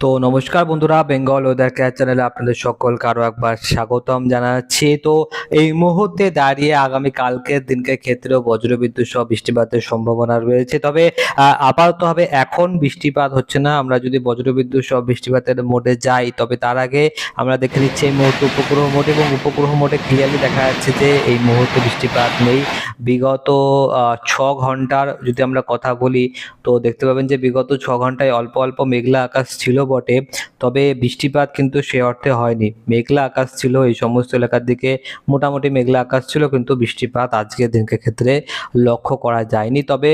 তো নমস্কার বন্ধুরা বেঙ্গল ওয়েদার কেয়ার চ্যানেলে আপনাদের সকলকে আরও একবার স্বাগতম জানাচ্ছি। তো এই মুহূর্তে দাঁড়িয়ে আগামী কালকের দিনকে ক্ষেত্রেও বজ্রবিদ্যুৎ সহ বৃষ্টিপাতের সম্ভাবনা রয়েছে। তবে আহ, আপাততভাবে এখন বৃষ্টিপাত হচ্ছে না আমরা যদি বজ্রবিদ্যুৎ সহ বৃষ্টিপাতের মোডে যাই তবে তার আগে আমরা দেখে নিচ্ছি এই মুহূর্তে উপগ্রহ মোড এবং উপগ্রহ মোডে ক্লিয়ারলি দেখা যাচ্ছে যে এই মুহূর্তে বৃষ্টিপাত নেই। বিগত ছ ঘণ্টার যদি আমরা কথা বলি তো দেখতে পাবেন যে বিগত ছ ঘন্টায় অল্প অল্প মেঘলা আকাশ ছিল বটে, তবে বৃষ্টিপাত কিন্তু সে অর্থে হয়নি। মেঘলা আকাশ ছিল এই সমস্ত এলাকার দিকে, মোটামুটি মেঘলা আকাশ ছিল কিন্তু বৃষ্টিপাত আজকের দিনকে ক্ষেত্রে লক্ষ্য করা যায়নি। তবে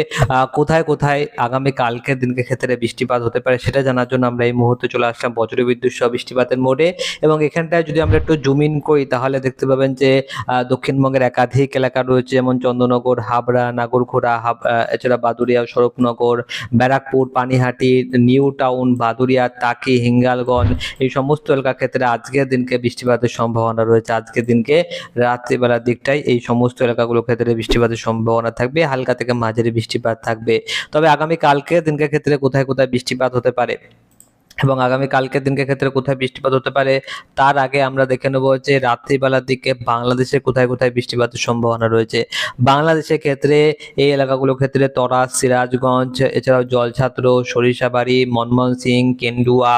কোথায় কোথায় আগামী কালকের দিনকে ক্ষেত্রে বৃষ্টিপাত হতে পারে সেটা জানার জন্য আমরা এই মুহূর্তে চলে আসলাম বজ্রবিদ্যুৎ সহ বৃষ্টিপাতের মোডে। এবং এখানটায় যদি আমরা একটু জুম ইন করি, তাহলে দেখতে পাবেন যে দক্ষিণবঙ্গের একাধিক এলাকা রয়েছে, যেমন চন্দ্রনগর, হাবড়া নাগরখোড়া হাব এছাড়া বাদুরিয়া স্বরূপনগর ব্যারাকপুর, পানিহাটি, নিউ টাউন বাদুরিয়া টাকি হিঙ্গালগঞ্জ, এই সমস্ত এলাকার ক্ষেত্রে আজকের দিনকে বৃষ্টিপাতের সম্ভাবনা রয়েছে। আজকের দিনকে রাত্রিবেলার দিকটাই এই সমস্ত এলাকাগুলোর ক্ষেত্রে বৃষ্টিপাতের সম্ভাবনা থাকবে। হালকা থেকে মাঝারি বৃষ্টিপাত থাকবে। তবে আগামী কালকের দিনকে ক্ষেত্রে কোথায় কোথায় বৃষ্টিপাত হতে পারে? এবং আগামী কালকের দিনকে ক্ষেত্রে কোথায় বৃষ্টিপাত হতে পারে, তার আগে আমরা দেখে নেব যে রাত্রিবেলার দিকে বাংলাদেশে কোথায় কোথায় বৃষ্টিপাতের সম্ভাবনা রয়েছে। বাংলাদেশের ক্ষেত্রে এই এলাকাগুলোর ক্ষেত্রে তরাস, সিরাজগঞ্জ, এছাড়াও জলছাত্র, সরিষাবাড়ি মনমোহন সিং কেন্দুয়া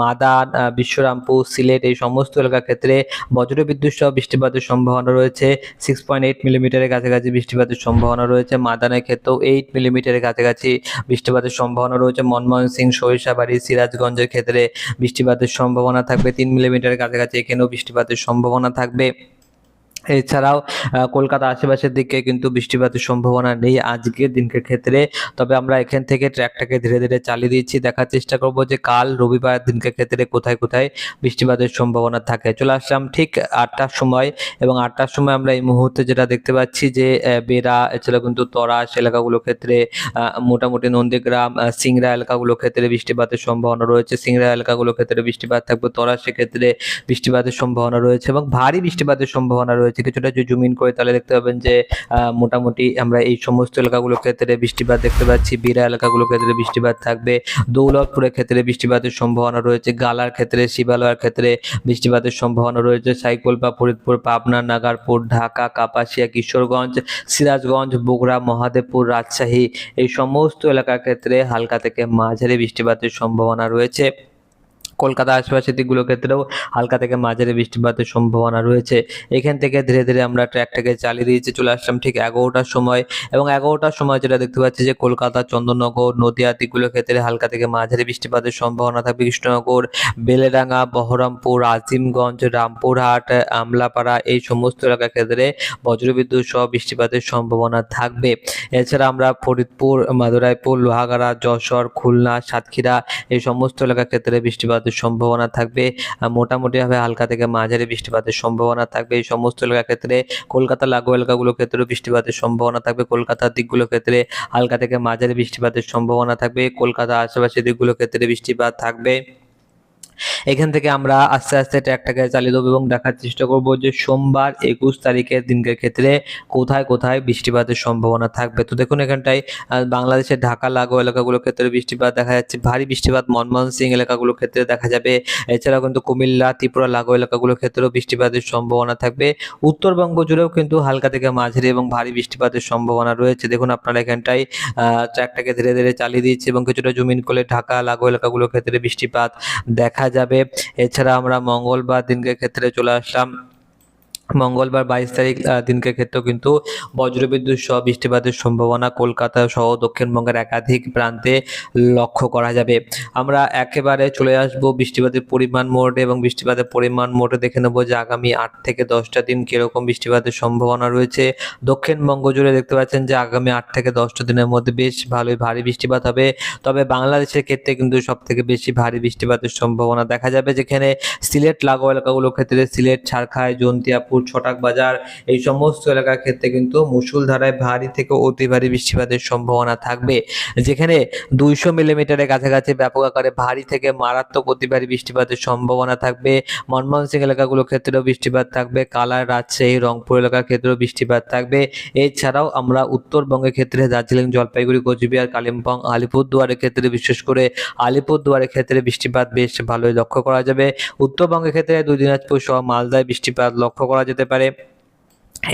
মাদান বিশ্বরামপুর, সিলেট এই সমস্ত এলাকার ক্ষেত্রে বজ্রবিদ্যুৎ সহ বৃষ্টিপাতের সম্ভাবনা রয়েছে। সিক্স পয়েন্ট এইট মিলিমিটারের কাছাকাছি বৃষ্টিপাতের সম্ভাবনা রয়েছে। মাদানের ক্ষেত্রেও এইট মিলিমিটারের কাছাকাছি বৃষ্টিপাতের সম্ভাবনা রয়েছে। মনমোহন সিং সরিষাবাড়ি সিরাজগঞ্জের ক্ষেত্রে বৃষ্টিপাতের সম্ভাবনা থাকবে। তিন মিলিমিটারের কাছাকাছি এখানেও বৃষ্টিপাতের সম্ভাবনা থাকবে। এছাড়াও কলকাতা আশেপাশের দিকে কিন্তু বৃষ্টিপাতের সম্ভাবনা নেই আজকের দিনকে ক্ষেত্রে। তবে আমরা এখান থেকে ট্র্যাকটাকে ধীরে ধীরে চালিয়ে দিচ্ছি। দেখার চেষ্টা করব যে কাল রবিবার দিনকে ক্ষেত্রে কোথায় কোথায় বৃষ্টিপাতের সম্ভাবনা থাকে। চলে আসলাম ঠিক আটটার সময় এবং আটটার সময় আমরা এই মুহূর্তে যেটা দেখতে পাচ্ছি যে বেড়া এছাড়া কিন্তু তরাস এলাকাগুলোর ক্ষেত্রে মোটামুটি নন্দীগ্রাম সিংড়া এলাকাগুলোর ক্ষেত্রে বৃষ্টিপাতের সম্ভাবনা রয়েছে। সিংড়া এলাকাগুলোর ক্ষেত্রে বৃষ্টিপাত থাকবে। তরাসের ক্ষেত্রে বৃষ্টিপাতের সম্ভাবনা রয়েছে এবং ভারী বৃষ্টিপাতের সম্ভাবনা রয়েছে। কিছুটা যদি জুমিন করে, তাহলে দেখতে পাবেন যে মোটামুটি আমরা এই সমস্ত এলাকাগুলোর ক্ষেত্রে বৃষ্টিপাত দেখতে পাচ্ছি। বিরা এলাকাগুলোর ক্ষেত্রে বৃষ্টিপাত থাকবে। দৌলতপুরের ক্ষেত্রে বৃষ্টিপাতের সম্ভাবনা রয়েছে। গালার ক্ষেত্রে, শিবালয়ের ক্ষেত্রে বৃষ্টিপাতের সম্ভাবনা রয়েছে। সাইকোলপা, ফরিদপুর, পাবনা, নাগারপুর, ঢাকা, কাপাসিয়া, কিশোরগঞ্জ, সিরাজগঞ্জ, বগুড়া, মহাদেবপুর, রাজশাহী এই সমস্ত এলাকার ক্ষেত্রে হালকা থেকে মাঝারি বৃষ্টিপাতের সম্ভাবনা রয়েছে। কলকাতা আশেপাশের দিকগুলোর ক্ষেত্রেও হালকা থেকে মাঝারি বৃষ্টিপাতের সম্ভাবনা রয়েছে। এখান থেকে ধীরে ধীরে আমরা ট্র্যাকটাকে চালিয়ে দিয়েছি, চলে আসলাম ঠিক এগারোটার সময়। এবং এগারোটার সময় যেটা দেখতে পাচ্ছি যে কলকাতা চন্দননগর নদিয়া দিকগুলোর ক্ষেত্রে হালকা থেকে মাঝারি বৃষ্টিপাতের সম্ভাবনা থাকবে। কৃষ্ণনগর, বেলেডাঙ্গা, বহরমপুর, আজিমগঞ্জ, রামপুরহাট, আমলাপাড়া এই সমস্ত এলাকার ক্ষেত্রে বজ্রবিদ্যুৎ সহ বৃষ্টিপাতের সম্ভাবনা থাকবে। এছাড়া আমরা ফরিদপুর, মাদুরাইপুর, লোহাগাড়া, যশোর, খুলনা, সাতক্ষীরা এই সমস্ত এলাকার ক্ষেত্রে বৃষ্টিপাতের সম্ভাবনা থাকবে। মোটামুটিভাবে হালকা থেকে মাঝারি বৃষ্টিপাতের সম্ভাবনা থাকবে। এই সমস্ত এলাকার ক্ষেত্রে, কলকাতা লাগু এলাকাগুলোর ক্ষেত্রেও বৃষ্টিপাতের সম্ভাবনা থাকবে। কলকাতার দিকগুলোর ক্ষেত্রে হালকা থেকে মাঝারি বৃষ্টিপাতের সম্ভাবনা থাকবে। কলকাতা আশেপাশের দিকগুলোর ক্ষেত্রে বৃষ্টিপাত থাকবে। এখান থেকে আমরা আস্তে আস্তে ট্র্যাকটাকে চালিয়ে দেবো এবং দেখার চেষ্টা করব যে সোমবার একুশ তারিখের দিনকের ক্ষেত্রে কোথায় কোথায় বৃষ্টিপাতের সম্ভাবনা থাকবে। তো দেখুন এখানটায় বাংলাদেশের ঢাকা লাগো এলাকাগুলোর ক্ষেত্রে বৃষ্টিপাত দেখা যাচ্ছে। ভারী বৃষ্টিপাত মনমোহন সিং এলাকাগুলোর ক্ষেত্রে দেখা যাবে। এছাড়াও কিন্তু কুমিল্লা, ত্রিপুরা লাগো এলাকাগুলোর ক্ষেত্রেও বৃষ্টিপাতের সম্ভাবনা থাকবে। উত্তরবঙ্গ জুড়েও কিন্তু হালকা থেকে মাঝারি এবং ভারী বৃষ্টিপাতের সম্ভাবনা রয়েছে। দেখুন আপনারা এখানটায় ট্র্যাকটাকে ধীরে ধীরে চালিয়ে দিচ্ছে এবং কিছুটা জমিন করলে ঢাকা লাগো এলাকাগুলোর ক্ষেত্রে বৃষ্টিপাত দেখা যাবে। এছাড়া আমরা মঙ্গলবার দিনকে ক্ষেত্রে চলে আসলাম। মঙ্গলবার বাইশ তারিখ দিনকে ক্ষেত্রেও কিন্তু বজ্রবিদ্যুৎ সহ বৃষ্টিপাতের সম্ভাবনা কলকাতা সহ দক্ষিণবঙ্গের একাধিক প্রান্তে লক্ষ্য করা যাবে। আমরা একেবারে চলে আসব বৃষ্টিপাতের পরিমাণ মোডে এবং বৃষ্টিপাতের পরিমাণ মোডে দেখে নেব যে আগামী আট থেকে দশটা দিন কীরকম বৃষ্টিপাতের সম্ভাবনা রয়েছে। দক্ষিণবঙ্গ জুড়ে দেখতে পাচ্ছেন যে আগামী আট থেকে দশটা দিনের মধ্যে বেশ ভালোই ভারী বৃষ্টিপাত হবে। তবে বাংলাদেশের ক্ষেত্রে কিন্তু সব থেকে বেশি ভারী বৃষ্টিপাতের সম্ভাবনা দেখা যাবে, যেখানে সিলেট, লাগোয়া এলাকাগুলোর ক্ষেত্রে সিলেট ছাড়খাই জন্তিয়াপুর মাদারীপুর ছটাক বাজার, এই সমস্ত এলাকার ক্ষেত্রে কিন্তু মুষলধারায় ভারী থেকে অতি ভারী বৃষ্টিপাতের সম্ভাবনা থাকবে। যেখানে দুইশো মিলিমিটারের কাছাকাছি ব্যাপক আকারে ভারী থেকে মারাত্মক অতি ভারী বৃষ্টিপাতের সম্ভাবনা থাকবে। মনমোহন এলাকাগুলোর ক্ষেত্রেও বৃষ্টিপাত থাকবে। কালার, রাজশাহী, রংপুর এলাকার ক্ষেত্রেও বৃষ্টিপাত থাকবে। এছাড়াও আমরা উত্তরবঙ্গের ক্ষেত্রে দার্জিলিং, জলপাইগুড়ি, কোচবিহার, কালিম্পং, আলিপুরদুয়ারের ক্ষেত্রে বিশেষ করে আলিপুরদুয়ারের ক্ষেত্রে বৃষ্টিপাত বেশ ভালোই লক্ষ্য করা যাবে। উত্তরবঙ্গের ক্ষেত্রে দুই দিনাজপুর সহ মালদায় বৃষ্টিপাত লক্ষ্য করা যেতে পারে।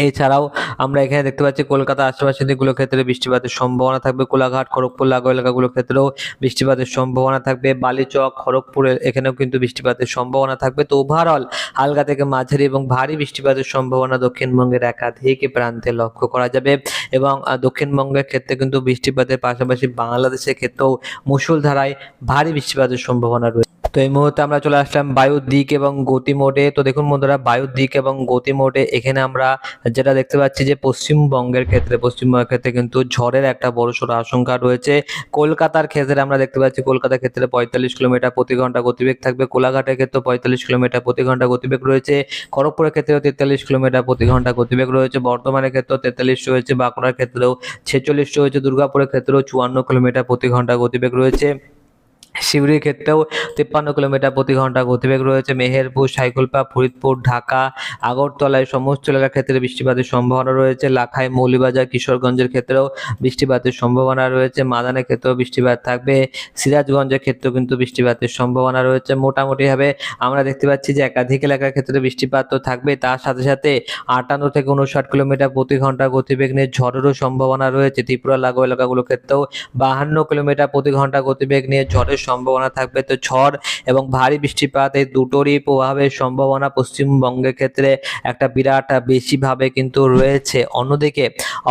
এছাড়াও আমরা এখানে দেখতে পাচ্ছি কলকাতা আশেপাশে দিকগুলোর ক্ষেত্রে বৃষ্টিপাতের সম্ভাবনা থাকবে। কোলাঘাট, খড়গপুর, লাগোয়া এলাকাগুলোর ক্ষেত্রেও বৃষ্টিপাতের সম্ভাবনা থাকবে। বালিচক, খড়গপুরে এখানেও কিন্তু বৃষ্টিপাতের সম্ভাবনা থাকবে। তো ওভারঅল হালকা থেকে মাঝারি এবং ভারী বৃষ্টিপাতের সম্ভাবনা দক্ষিণবঙ্গের একাধিক প্রান্তে লক্ষ্য করা যাবে এবং দক্ষিণবঙ্গের ক্ষেত্রে কিন্তু বৃষ্টিপাতের পাশাপাশি বাংলাদেশের ক্ষেত্রেও মুষলধারায় ভারী বৃষ্টিপাতের সম্ভাবনা রয়েছে তো এই মুহূর্তে আমরা চলে আসলাম বায়ুর দিক এবং গতি মোডে তো দেখুন বন্ধুরা বায়ুর দিক এবং গতি মোডে এখানে আমরা যেটা দেখতে পাচ্ছি যে পশ্চিমবঙ্গের ক্ষেত্রে পশ্চিমবঙ্গের ক্ষেত্রে কিন্তু ঝড়ের একটা বড়সড় আশঙ্কা রয়েছে। কলকাতার ক্ষেত্রে আমরা দেখতে পাচ্ছি, কলকাতার ক্ষেত্রে পঁয়তাল্লিশ কিলোমিটার প্রতি ঘণ্টা গতিবেগ থাকবে। কোলাঘাটের ক্ষেত্রে পঁয়তাল্লিশ কিলোমিটার প্রতি ঘণ্টা গতিবেগ রয়েছে। খড়গপুরের ক্ষেত্রেও তেতাল্লিশ কিলোমিটার প্রতি ঘণ্টা গতিবেগ রয়েছে। বর্ধমানের ক্ষেত্রেও তেতাল্লিশ রয়েছে। বাঁকুড়ার ক্ষেত্রেও ছেচল্লিশ রয়েছে। দুর্গাপুরের ক্ষেত্রেও চুয়ান্ন কিলোমিটার প্রতি ঘণ্টা গতিবেগ রয়েছে। শিউরির ক্ষেত্রেও তিপ্পান্ন কিলোমিটার প্রতি ঘণ্টা গতিবেগ রয়েছে। মেহেরপুর, সাইকুলপা, ফরিদপুর, ঢাকা, আগরতলায় সমস্ত এলাকার ক্ষেত্রে বৃষ্টিপাতের সম্ভাবনা রয়েছে। লাখাই, মৌলিবাজার, কিশোরগঞ্জের ক্ষেত্রেও বৃষ্টিপাতের সম্ভাবনা রয়েছে। মাদানের ক্ষেত্রেও বৃষ্টিপাত থাকবে। সিরাজগঞ্জের ক্ষেত্রেও কিন্তু বৃষ্টিপাতের সম্ভাবনা রয়েছে। মোটামুটিভাবে আমরা দেখতে পাচ্ছি যে একাধিক এলাকার ক্ষেত্রে বৃষ্টিপাত তো থাকবে। তার সাথে সাথে আটান্ন থেকে উনষাট কিলোমিটার প্রতি ঘণ্টা গতিবেগ নিয়ে ঝড়েরও সম্ভাবনা রয়েছে। ত্রিপুরা লাগো এলাকাগুলোর ক্ষেত্রেও বাহান্ন কিলোমিটার প্রতি ঘণ্টা গতিবেগ নিয়ে ঝড়ের সম্ভাবনা থাকবে তো ঝড় এবং ভারী বৃষ্টিপাত এই দুটোরই প্রভাবের সম্ভাবনা পশ্চিমবঙ্গের ক্ষেত্রে একটা বিরাট বেশিভাবে কিন্তু রয়েছে। অন্যদিকে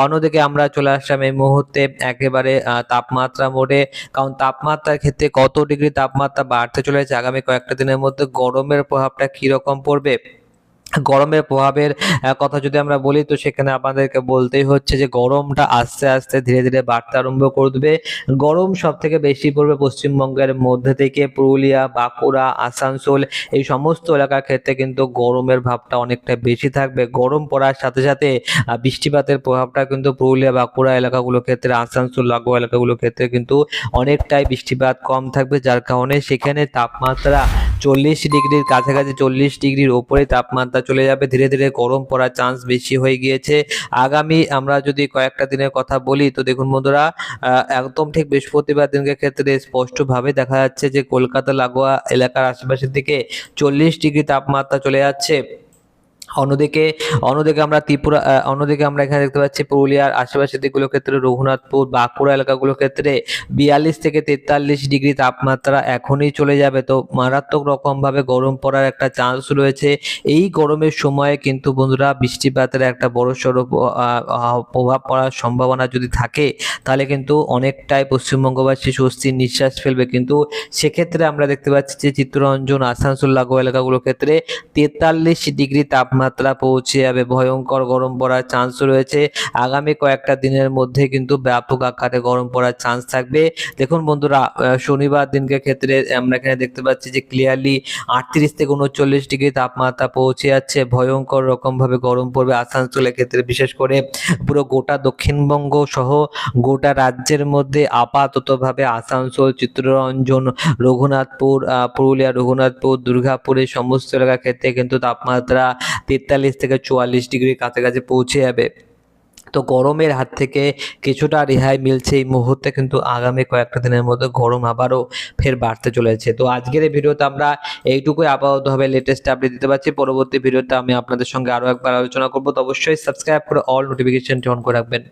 অন্যদিকে আমরা চলে আসলাম এই মুহূর্তে একেবারে তাপমাত্রা মোডে। কারণ তাপমাত্রার ক্ষেত্রে কত ডিগ্রি তাপমাত্রা বাড়তে চলেছে আগামী কয়েকটা দিনের মধ্যে? গরমের প্রভাবটা কীরকম পড়বে? গরমের প্রভাবের কথা যদি আমরা বলি, তো সেখানে আপনাদেরকে বলতেই হচ্ছে যে গরমটা আস্তে আস্তে ধীরে ধীরে বাড়তে আরম্ভ করবে। গরম সব থেকে বেশি পড়বে পশ্চিমবঙ্গের মধ্যে থেকে। পুরুলিয়া, বাঁকুড়া, আসানসোল, এই সমস্ত এলাকার ক্ষেত্রে কিন্তু গরমের ভাবটা অনেকটা বেশি থাকবে। গরম পড়ার সাথে সাথে বৃষ্টিপাতের প্রভাবটা কিন্তু পুরুলিয়া, বাঁকুড়া এলাকাগুলোর ক্ষেত্রে, আসানসোল, লাগোয়া এলাকাগুলোর ক্ষেত্রে কিন্তু অনেকটাই বৃষ্টিপাত কম থাকবে। যার কারণে সেখানে তাপমাত্রা চল্লিশ ডিগ্রির কাছাকাছি চল্লিশ ডিগ্রির ওপরে তাপমাত্রা চলে যাবে। ধীরে ধীরে গরম পড়ার চান্স বেশি হয়ে গিয়েছে। আগামী আমরা যদি কয়েকটা দিনের কথা বলি, তো দেখুন বন্ধুরা একদম ঠিক বৃহস্পতিবার দিনকে ক্ষেত্রে স্পষ্টভাবে দেখা যাচ্ছে যে, কলকাতা, লাগোয়া এলাকার আশেপাশের দিকে চল্লিশ ডিগ্রি তাপমাত্রা চলে যাচ্ছে। অন্যদিকে অন্যদিকে আমরা ত্রিপুরা অন্যদিকে আমরা এখানে দেখতে পাচ্ছি পুরুলিয়ার আশেপাশের দিকগুলোর ক্ষেত্রে রঘুনাথপুর বাঁকুড়া এলাকাগুলোর ক্ষেত্রে বিয়াল্লিশ থেকে তেতাল্লিশ ডিগ্রি তাপমাত্রা এখনই চলে যাবে। তো মারাত্মক রকমভাবে গরম পড়ার একটা চান্স রয়েছে। এই গরমের সময়ে কিন্তু বন্ধুরা বৃষ্টিপাতের একটা আহ, আহ, প্রভাব পড়ার সম্ভাবনা যদি থাকে তাহলে কিন্তু অনেকটাই পশ্চিমবঙ্গবাসী স্বস্তির নিঃশ্বাস ফেলবে। কিন্তু সেক্ষেত্রে আমরা দেখতে পাচ্ছি যে চিত্তরঞ্জন আসানসোল লাগোয়া এলাকাগুলোর ক্ষেত্রে তেতাল্লিশ ডিগ্রি তাপমাত্রা পৌঁছে যাবে। ভয়ঙ্কর গরম পড়ার চান্স রয়েছে। আগামী কয়েকটা দিনের মধ্যে কিন্তু ব্যাপক আকারে গরম পড়ার চান্স থাকবে। দেখুন বন্ধুরা শনিবার দিনকে ক্ষেত্রে আমরা এখানে দেখতে পাচ্ছি যে ক্লিয়ারলি আটত্রিশ থেকে উনচল্লিশ ডিগ্রি তাপমাত্রা পৌঁছে যাচ্ছে। ভয়ঙ্কর রকমভাবে গরম পড়বে আসানসোলের ক্ষেত্রে। বিশেষ করে পুরো গোটা দক্ষিণবঙ্গ সহ গোটা রাজ্যের মধ্যে আপাততভাবে আসানসোল, চিত্তরঞ্জন, রঘুনাথপুর পুরুলিয়া, রঘুনাথপুর দুর্গাপুরের সমস্ত এলাকার ক্ষেত্রে কিন্তু তাপমাত্রা তেতাল্লিশ থেকে চুয়াল্লিশ ডিগ্রির কাছাকাছি পৌঁছে যাবে। তো গরমের হাত থেকে কিছুটা রেহাই মিলছে এই মুহূর্তে, কিন্তু আগামী কয়েকটা দিনের মধ্যে গরম আবারও ফের বাড়তে চলেছে। তো আজকের এই ভিডিওতে আমরা এইটুকুই আপাতত হবে লেটেস্ট আপডেট দিতে পারছি। পরবর্তী ভিডিওতে আমি আপনাদের সঙ্গে আরও একবার আলোচনা করব। তো অবশ্যই সাবস্ক্রাইব করে অল নোটিফিকেশন অন করে রাখবেন।